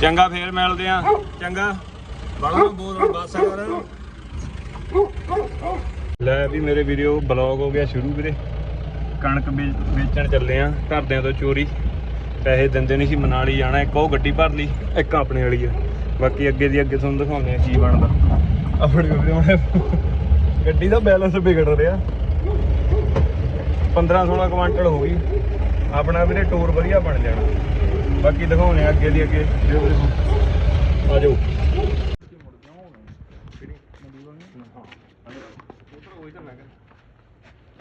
ਚੰਗਾ ਫੇਰ ਮਿਲਦੇ ਆ। ਚੰਗਾ। ਬੜਾ ਬੋਲ, ਬਸ ਕਰ। ਲੈ ਵੀ ਮੇਰੇ ਵੀਡੀਓ ਬਲੌਗ ਹੋ ਗਿਆ ਸ਼ੁਰੂ ਵੀਰੇ। ਕਣਕ ਵੇਚਣ ਚੱਲੇ ਆ ਘਰਦਿਆਂ ਤੋਂ ਚੋਰੀ। ਪੈਸੇ ਦਿੰਦੇ ਨਹੀਂ ਸੀ, ਮਨਾਲੀ ਜਾਣਾ, ਇੱਕ ਉਹ ਗੱਡੀ ਭਰ ਲਈ, ਇੱਕ ਆਪਣੇ ਵਾਲੀ ਆ। ਬਾਕੀ ਅੱਗੇ ਦੀ ਅੱਗੇ ਤੁਹਾਨੂੰ ਦਿਖਾਉਂਦੇ ਆ ਕੀ ਬਣਦਾ। ਆਪਣੇ ਵੀਰੇ, ਹੁਣ ਗੱਡੀ ਦਾ ਬੈਲੈਂਸ ਵਿਗੜ ਰਿਹਾ। 15 16 ਕੁਆਂਟਲ ਹੋ ਗਈ। ਆਪਣਾ ਵੀਰੇ ਟੂਰ ਵਧੀਆ ਬਣ ਜਾਣਾ। ਬਾਕੀ ਦਿਖਾਉਣੇ ਆ ਅੱਗੇ ਦੀ ਅੱਗੇ। ਆ ਜਾਓ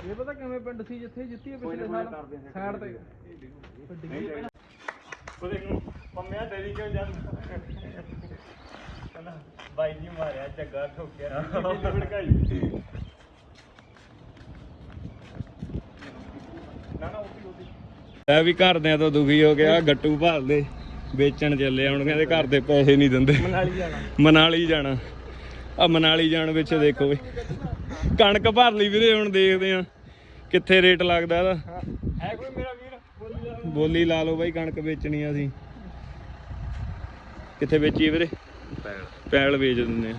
ਇਹ ਪਤਾ ਕਿਵੇਂ ਪਿੰਡ ਸੀ ਜਿੱਥੇ ਜਿੱਤੀ ਪਿਛਲੇ ਸਾਲ? ਸਾਈਡ ਤੇ। ਉਹਦੇ ਨੂੰ ਪੰਮਿਆ ਤੇਰੀ ਕਿਉਂ ਜਾਂਦਾ ਕਹਿੰਦਾ ਬਾਈ ਜੀ ਮਾਰਿਆ ਝੱਗਾ ਠੋਕਿਆ। ਕਿੱਥੇ ਭੜਕਾਈ ਨਾ ਨਾ ਉੱਤੀ ਉੱਤੀ ਐ ਵੀ ਘਰਦਿਆਂ ਤੋਂ ਦੁਖੀ ਹੋ ਗਿਆ ਗੱਟੂ ਭਾਲਦੇ ਵੇਚਣ ਚੱਲੇ ਹੁਣ ਕਹਿੰਦੇ ਘਰ ਦੇ ਪੈਸੇ ਨਹੀਂ ਦਿੰਦੇ। ਮਨਾਲੀ ਜਾਣਾ। ਮਨਾਲੀ ਜਾਣਾ। ਆ ਮਨਾਲੀ ਜਾਣ ਵਿੱਚ ਦੇਖੋ ਵੀ ਕਣਕ ਭਰ ਲਈ ਵੀਰੇ ਹੁਣ ਦੇਖਦੇ ਆ ਕਿੱਥੇ ਰੇਟ ਲੱਗਦਾ ਇਹਦਾ। ਹੈ ਕੋਈ ਮੇਰਾ ਵੀਰ? ਬੋਲੀ ਲਾ ਲਓ। ਬਾਈ ਕਣਕ ਵੇਚਣੀ ਆ ਅਸੀਂ। ਕਿੱਥੇ ਵੇਚੀਏ ਵੀਰੇ? ਪੈਲ। ਵੇਚ ਦਿੰਦੇ ਆ।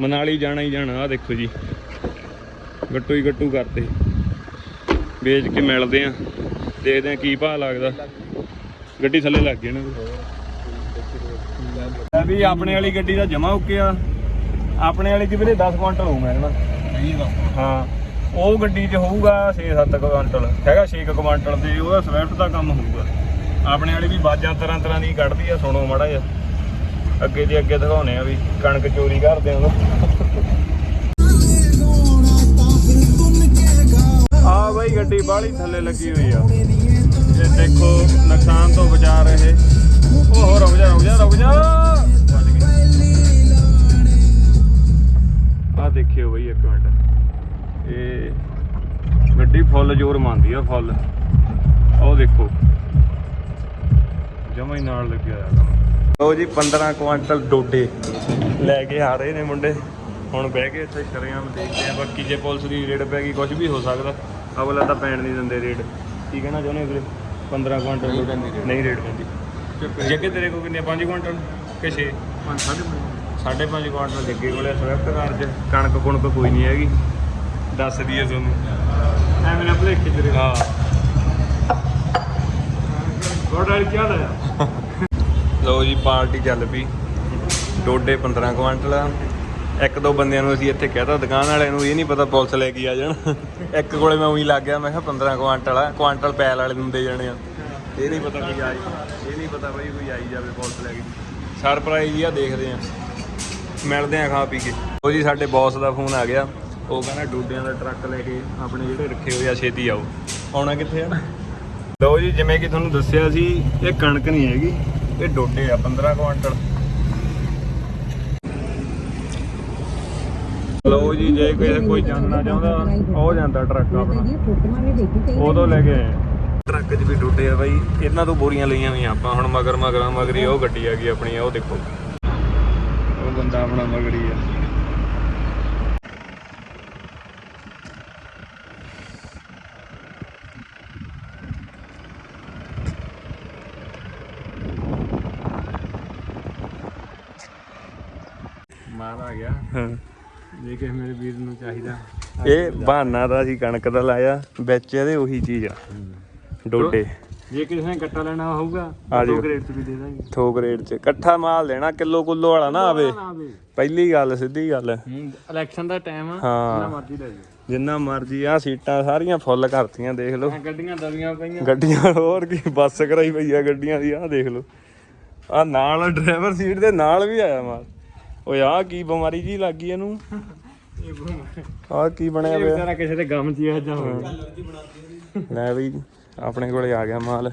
ਮਨਾਲੀ ਜਾਣਾ ਹੀ ਜਾਣਾ ਆ ਦੇਖੋ ਜੀ। ਗੱਟੂ ਹੀ ਗੱਟੂ ਕਰਤੇ। ਵੇਚ ਕੇ ਮਿਲਦੇ ਆ। ਦੇਖਦੇ ਆ ਕੀ ਭਾਅ ਲੱਗਦਾ। ਗੱਡੀ ਥੱਲੇ ਲੱਗ ਗਈ ਨਾ। ਇਹ ਵੀ ਆਪਣੇ ਵਾਲੀ ਗੱਡੀ ਦਾ ਜਮਾ ਓਕੇ ਆ ਆਪਣੇ ਵਾਲੀ 'ਚ ਵੀਰੇ 10 ਕੁਆਂਟਲ ਹੋਊ ਮੈਂ ਕਹਿੰਦਾ ਹਾਂ। ਉਹ ਗੱਡੀ 'ਚ ਹੋਊਗਾ 6-7 ਕੁਆਂਟਲ ਹੈਗਾ 6 ਕੁਆਂਟਲ ਤੇ ਉਹਦਾ ਸਵਿਫਟ ਦਾ ਕੰਮ ਹੋਊਗਾ। ਆਪਣੇ ਵਾਲੀ ਵੀ ਬਾਜਾਂ ਤਰ੍ਹਾਂ ਤਰ੍ਹਾਂ ਦੀ ਕੱਢਦੀ ਆ ਸੁਣੋ ਮਾੜਾ ਜਿਹਾ। ਅੱਗੇ ਦੀ ਅੱਗੇ ਦਿਖਾਉਣੇ ਆ ਵੀ ਕਣਕ ਚੋਰੀ ਕਰਦੇ ਆ ਆ ਬਾਈ, ਗੱਡੀ ਬਾਹਲੀ ਥੱਲੇ ਲੱਗੀ ਹੋਈ ਆ। ਇਹ ਦੇਖੋ, ਨੁਕਸਾਨ ਤੋਂ ਬਚਾ ਰਹੇ। ਓਹ ਰੁਕ ਜਾ ਰੁਕ ਜਾ ਰੁਕ ਜਾ। ਆ ਦੇਖਿਓ ਬਈ, ਇੱਕ ਮਿੰਟ। ਇਹ ਗੱਡੀ ਫੁੱਲ ਜ਼ੋਰ ਮੰਨਦੀ ਆ, ਫੁੱਲ। ਉਹ ਦੇਖੋ। ਜਮਾ ਹੀ ਨਾਲ ਲੱਗਿਆ ਹੋਇਆ ਕੰਮ। ਲਓ ਜੀ 15 ਕੁਆਂਟਲ ਡੋਡੇ ਲੈ ਕੇ ਆ ਰਹੇ ਨੇ ਮੁੰਡੇ। ਹੁਣ ਬਹਿ ਕੇ ਇੱਥੇ ਸ਼ਰੇਆਮ ਦੇਖਦੇ ਆ, ਬਾਕੀ ਜੇ ਪੁਲਿਸ ਦੀ ਰੇਡ ਪੈ ਗਈ ਕੁਝ ਵੀ ਹੋ ਸਕਦਾ। ਅਗਲਾ ਤਾਂ ਪੈਣ ਨਹੀਂ ਦਿੰਦੇ ਰੇਡ ਕੀ ਕਹਿਣਾ ਚਾਹੁੰਦੇ ਵੀਰੇ? 15 ਕੁਆਂਟਲ। ਨਹੀਂ ਰੇਡ ਪੈਂਦੀ। ਜੱਗੇ ਤੇਰੇ ਕੋਲ ਕਿੰਨੇ 5 ਕੁਆਂਟਲ ਕਿ 6 ਸਾਢੇ ਪੰਜ ਕੁਆਂਟਲ। ਜੱਗੇ ਕੋਲੇ ਸਵਿਫਟ ਕਾਰ ਚ। ਕਣਕ ਕੁਣਕ ਕੋਈ ਨਹੀਂ ਹੈਗੀ। ਦੱਸ ਦਈਏ ਤੁਹਾਨੂੰ। ਐਵੇਂ ਨਾ ਭਲੇਖੇ ਤੇਰੇ। ਹਾਂ। ਗੋਡ ਵਾਲੀ ਕੀ ਹਾਲ ਹੈ ਲਓ ਜੀ ਪਾਰਟੀ ਚੱਲ ਪਈ। ਡੋਡੇ 15 ਕੁਆਂਟਲ ਆ। ਇੱਕ ਦੋ ਬੰਦਿਆਂ ਨੂੰ ਅਸੀਂ ਇੱਥੇ ਕਹਿਤਾ, ਦੁਕਾਨ ਵਾਲਿਆਂ ਨੂੰ ਇਹ ਨਹੀਂ ਪਤਾ ਪੁਲਿਸ ਲੈ ਕੇ ਆ ਜਾਣ। ਇੱਕ ਕੋਲੇ ਮੈਂ ਉਹੀ ਲੱਗ ਗਿਆ, ਮੈਂ ਕਿਹਾ 15 ਕੁਆਂਟਲ ਆ, ਕੁਆਂਟਲ ਪੈਲ ਵਾਲੇ ਨੂੰ ਦੇ ਜਾਣੇ ਆ। ਇਹ ਨਹੀਂ ਪਤਾ ਕੋਈ ਆਈ, ਇਹ ਨਹੀਂ ਪਤਾ ਬਈ ਕੋਈ ਆਈ ਜਾਵੇ ਪੁਲਿਸ ਲੈ ਕੇ। ਸਰਪ੍ਰਾਈਜ਼ ਹੀ ਆ, ਦੇਖਦੇ ਆ। ਮਿਲਦੇ ਆ ਖਾ ਪੀ ਕੇ। ਉਹ ਜੀ ਸਾਡੇ ਬੌਸ ਦਾ ਫੋਨ ਆ ਗਿਆ। ਉਹ ਕਹਿੰਦਾ ਡੋਡਿਆਂ ਦਾ ਟਰੱਕ ਲੈ ਕੇ ਆਪਣੇ ਜਿਹੜੇ ਰੱਖੇ ਹੋਏ ਆ, ਛੇਤੀ ਆਓ। ਆਉਣਾ ਕਿੱਥੇ ਆ? ਲਓ ਜੀ, ਜਿਵੇਂ ਕਿ ਤੁਹਾਨੂੰ ਦੱਸਿਆ ਸੀ, ਇਹ ਕਣਕ ਨਹੀਂ ਹੈਗੀ, ਇਹ ਡੋਡੇ ਆ 15 ਕੁਆਂਟਲ। ਲੋ ਜੀ, ਜੇ ਕਿਸੇ ਕੋਈ ਜਾਣਨਾ ਚਾਹੁੰਦਾ, ਉਹ ਜਾਂਦਾ ਟਰੱਕ ਆਪਣਾ। ਉਦੋਂ ਲੈ ਕੇ ਆਏ। ਟਰੱਕ 'ਚ ਵੀ ਡੋਡੇ ਆ ਬਾਈ। ਇਹਨਾਂ ਤੋਂ ਬੋਰੀਆਂ ਲਈਆਂ ਹੋਈਆਂ ਆਪਾਂ ਹੁਣ, ਮਗਰ, ਮਗਰਾਂ, ਮਗਰੀ ਉਹ ਗੱਡੀ ਆ ਗਈ ਆਪਣੀ, ਉਹ ਦੇਖੋ। ਉਹ ਬੰਦਾ ਆਪਣਾ ਮਗਰੀ ਆ। ਮਾਲ ਆ ਗਿਆ। ਹਾਂ। ਜੇ ਕਿਸੇ ਮੇਰੇ ਵੀਰ ਨੂੰ ਚਾਹੀਦਾ। ਇਹ ਬਹਾਨਾ ਦਾ ਸੀ ਕਣਕ ਦਾ ਲਾਇਆ ਵਿੱਚ ਇਹਦੇ ਉਹੀ ਚੀਜ਼ ਆ ਡੋਡੇ। ਜੇ ਕਿਸੇ ਨੇ ਕੱਟਾ ਲੈਣਾ ਹੋਊਗਾ ਆ। ਦੋ ਗ੍ਰੇਡ ਚ ਵੀ ਦੇ ਦਾਂਗੇ। ਥੋਕ ਰੇਟ 'ਚ। ਇਕੱਠਾ ਮਾਲ ਦੇਣਾ ਕਿਲੋ ਕੁੱਲੋ ਵਾਲਾ ਨਾ ਆਵੇ। ਪਹਿਲੀ ਗੱਲ ਸਿੱਧੀ ਗੱਲ। ਇਲੈਕਸ਼ਨ ਦਾ ਟਾਈਮ ਆ। ਜਿੰਨਾ ਮਰਜ਼ੀ ਲੈ ਜਾਓ। ਜਿੰਨਾ ਮਰਜ਼ੀ ਆ ਸੀਟਾਂ ਸਾਰੀਆਂ ਫੁੱਲ ਕਰਤੀਆਂ ਦੇਖ ਲਓ। ਗੱਡੀਆਂ ਦਬੀਆਂ ਪਈਆਂ। ਗੱਡੀਆਂ ਹੋਰ ਕੀ ਬੱਸ ਕਰਾਈ ਪਈ ਆ ਗੱਡੀਆਂ ਦੀ ਆਹ ਦੇਖ ਲਓ। ਆ ਨਾਲ ਡਰਾਈਵਰ ਸੀਟ ਦੇ ਨਾਲ ਵੀ ਆਇਆ ਮਾਲ। ਓਏ ਆ ਕੀ ਬਿਮਾਰੀ ਜੀ ਲੱਗ ਗਈ ਇਹਨੂੰ ਆ ਕੀ ਬਣਿਆ ਪਿਆ? ਵਿਚਾਰਾ ਕਿਸੇ ਦੇ ਗਮ ਚ ਆ ਜਾ ਲੈ ਬਈ ਆਪਣੇ ਕੋਲੇ ਆ ਗਿਆ ਮਾਲ।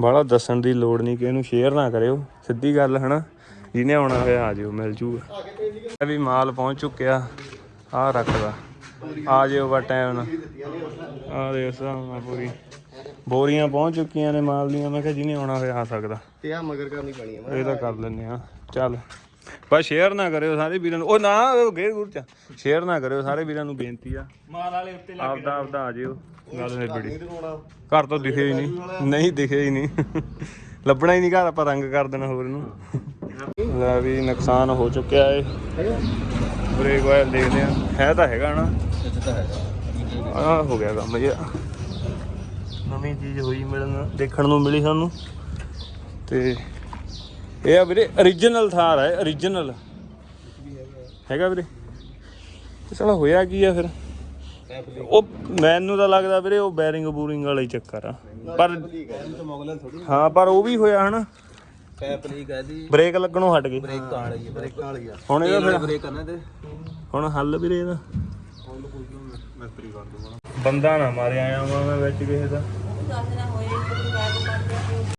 ਬਾਹਲਾ ਦੱਸਣ ਦੀ ਲੋੜ ਨਹੀਂ ਕਿ ਇਹਨੂੰ ਸ਼ੇਅਰ ਨਾ ਕਰਿਓ। ਸਿੱਧੀ ਗੱਲ ਹਨਾ? ਜਿਹਨੇ ਆਉਣਾ ਹੋਇਆ ਆ ਜਿਓ ਮਿਲ ਜੂਗਾ। ਵੀ ਮਾਲ ਪਹੁੰਚ ਚੁੱਕਿਆ। ਆ ਰੱਖਦਾ। ਆ ਜਿਓ ਵਾ ਟਾਈਮ ਨਾਲ। ਆ ਦੇ ਸਾਹਮਣੇ ਪੂਰੀ। ਬੋਰੀਆਂ ਪਹੁੰਚ ਚੁੱਕੀਆਂ ਨੇ ਮਾਲ ਦੀਆਂ। ਮੈਂ ਕਿਹਾ ਜਿਹਨੇ ਆਉਣਾ ਹੋਇਆ ਆ ਸਕਦਾ। ਤੇ ਆ ਮਗਰ ਕਰਨੀ ਪੈਣੀ ਆ। ਇਹ ਤਾਂ ਕਰ ਲੈਨੇ ਆ। ਚੱਲ। ਬਸ ਸ਼ੇਅਰ ਨਾ ਕਰਿਓ ਸਾਰੇ ਵੀਰਾਂ ਨੂੰ। ਉਹ ਨਾ ਗੇਰ ਗੁਰ ਚ। ਸ਼ੇਅਰ ਨਾ ਕਰਿਓ ਸਾਰੇ ਵੀਰਾਂ ਨੂੰ ਬੇਨਤੀ ਆ। ਮਾਲ ਵਾਲੇ ਉੱਤੇ ਆਪਦਾ ਆਪਦਾ ਆ ਜਿਓ। ਗੱਲ ਨੇ ਬੜੀ ਘਰ ਤੋਂ ਦਿਖੇ ਹੀ ਨਹੀਂ। ਨਹੀਂ ਦਿਖੇ ਹੀ ਨਹੀਂ। ਲੱਭਣਾ ਹੀ ਨਹੀਂ ਘਰ ਆਪਾਂ ਰੰਗ ਕਰ ਦੇਣਾ ਹੋਰ ਇਹਨੂੰ। ਲੈ ਵੀ ਨੁਕਸਾਨ ਹੋ ਚੁੱਕਿਆ ਏ। ਬ੍ਰੇਕ ਵਾਇਰ ਦੇਖਦੇ ਆ। ਹੈ ਤਾਂ ਹੈਗਾ ਨਾ। ਆ ਹੋ ਗਿਆ ਕੰਮ ਜੀ ਨਵੀਂ ਚੀਜ਼ ਹੋਈ ਮਿਲਣ ਦੇਖਣ ਨੂੰ ਮਿਲੀ ਸਾਨੂੰ। ਤੇ ਇਹ ਆ ਵੀਰੇ origignal ਥਾਰ ਹੈ origignal ਹੈਗਾ ਵੀਰੇ? ਤੇ ਹੋਇਆ ਕੀ ਆ ਫਿਰ? ਉਹ ਮੈਨੂੰ ਤਾਂ ਲੱਗਦਾ ਵੀਰੇ, ਉਹ ਬੈਰਿੰਗ ਬੂਰਿੰਗ ਵਾਲਾ ਹੀ ਚੱਕਰ ਆ। ਪਰ ਹਾਂ, ਪਰ ਉਹ ਵੀ ਹੋਇਆ ਹਨਾ। ਪੈਪ ਲੀਕ ਹੈ ਦੀ ਬ੍ਰੇਕ ਲੱਗਣੋਂ ਹਟ ਗਈ। ਬ੍ਰੇਕ ਵਾਲੀ ਹੈ ਬ੍ਰੇਕ ਵਾਲੀ ਆ ਹੁਣ ਇਹਦਾ ਫਿਰ ਬ੍ਰੇਕ ਕਰਨਾ ਤੇ ਹੁਣ ਹੱਲ ਵੀਰੇ ਇਹਦਾ। ਬੰਦਾ ਨਾ ਮਾਰਿਆ ਆਇਆ ਮੈਂ ਵਿੱਚ ਕਿਸੇ ਦਾ।